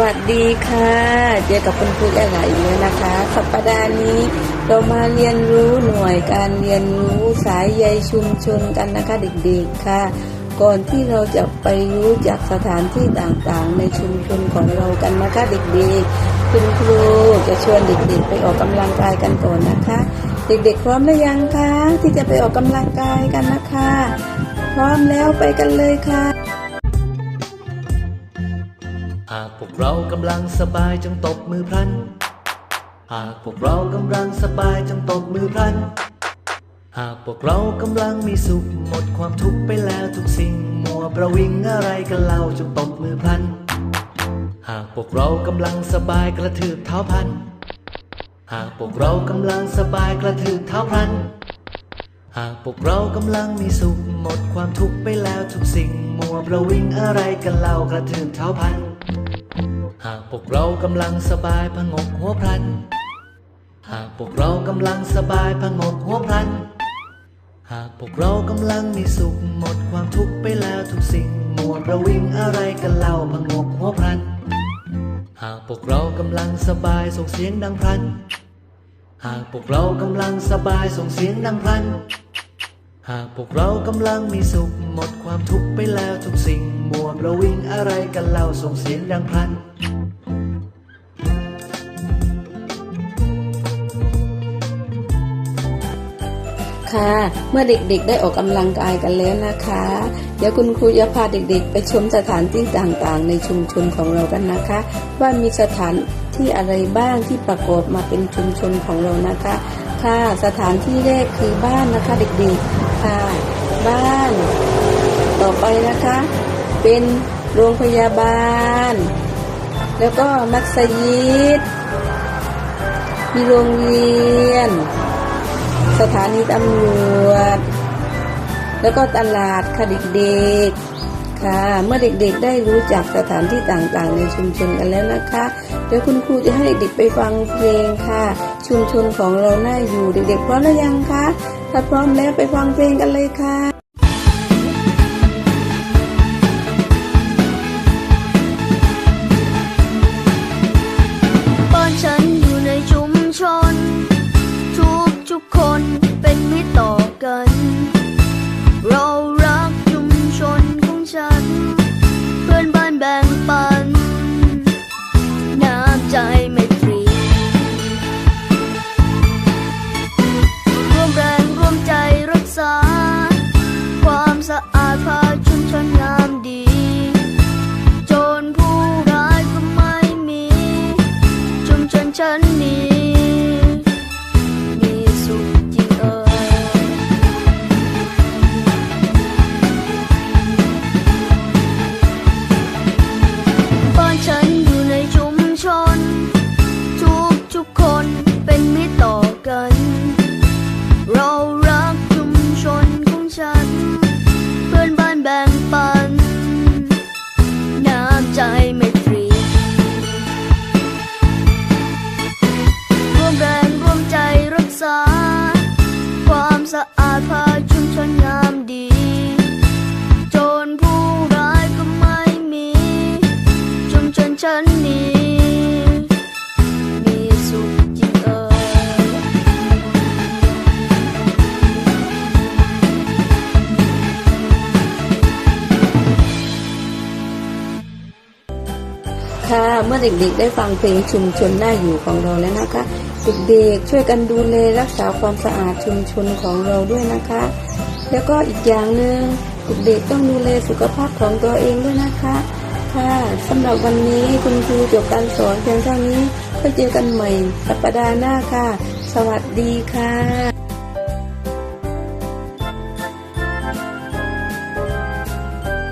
วัสดีค่ะ เจอกับคุณครูแอร์ไหลอีกแล้วนะคะ สัปดาห์นี้เรามาเรียนรู้หน่วยการเรียนรู้สายใยชุมชนกันนะคะเด็กๆค่ะ ก่อนที่เราจะไปรู้จักสถานที่ต่างๆ ในชุมชนของเรากันนะคะเด็กๆ คุณครูจะชวนเด็กๆ ไปออกกำลังกายกันก่อนนะคะ เด็กๆ พร้อมหรือยังคะที่จะไปออกกำลังกายกันนะคะ พร้อมแล้วไปกันเลยค่ะ พวกเรากำลังสบายจงตบมือพลัน หากพวกเรากำลังสบายจงตบมือพลัน หากพวกเรากำลังมีสุขหมดความทุกข์ไปแล้วทุกสิ่งมัวประวิงอะไรกันเล่าจงตบมือพลัน หากพวกเรากำลังสบายกระทืบเท้าพัน หากพวกเรากำลังสบายกระทืบเท้าพันหากพวกเรากำลังมีสุขหมดความทุกข์ไปแล้วทุกสิ่ง มัวประวิงอะไรกันเล่ากระทืบเท้าพัน หากพวกเรากำลังสบายผงกหัวพลัน หากพวกเรากำลังสบายผงกหัวพลัน หากพวกเรากำลังมีสุขหมดความทุกข์ไปแล้วทุกสิ่งมัวประวิงอะไรกันเล่าผงกหัวพลัน หากพวกเรากำลังสบายส่งเสียงดังพลัน หากพวกเรากำลังสบายส่งเสียงดังพลันหากพวกเรากำลังมีสุขหมดความทุกข์ไปแล้วทุกสิ่งมัวประวิงอะไรกันเล่าส่งเสียงดังพลัน ค่ะ เมื่อเด็กๆได้ออกกำลังกายกันแล้วนะคะ เดี๋ยวคุณครูจะพาเด็กๆ ไปชมสถานที่ต่างๆ ในชุมชนของเรากันนะคะ ว่ามีสถานที่อะไรบ้างที่ประกอบมาเป็นชุมชนของเรานะคะ ค่ะ สถานที่แรกคือบ้านนะคะเด็กๆ ค่ะ บ้าน ต่อไปนะคะ เป็นโรงพยาบาล แล้วก็มัสยิดมีโรงเรียน สถานีตำรวจ แล้วก็ตลาดค่ะเด็กๆค่ะ เมื่อเด็กๆได้รู้จักสถานที่ต่างๆ ในชุมชนกันแล้วนะคะ เดี๋ยวคุณครูจะให้เด็กๆไปฟังเพลงค่ะ ชุมชนของเราน่าอยู่เด็กๆพร้อมหรือยังคะถ้าพร้อมแล้วไปฟังเพลงกันเลยค่ะ ฉันนี้มีสุขจริงเอยค่ะเมื่อเด็กๆได้ฟังเพลงชุมชนน่าอยู่ของเราแล้วนะคะ เด็กๆช่วยกันดูแลรักษาความสะอาดชุมชนของเราด้วยนะคะ แล้วก็อีกอย่างหนึ่งเด็กๆต้องดูแลสุขภาพของตัวเองด้วยนะคะ ค่ะสำหรับวันนี้คุณครูจบการสอนเพียงเท่านี้ก็เจอกันใหม่สัปดาห์หน้าค่ะ สวัสดีค่ะ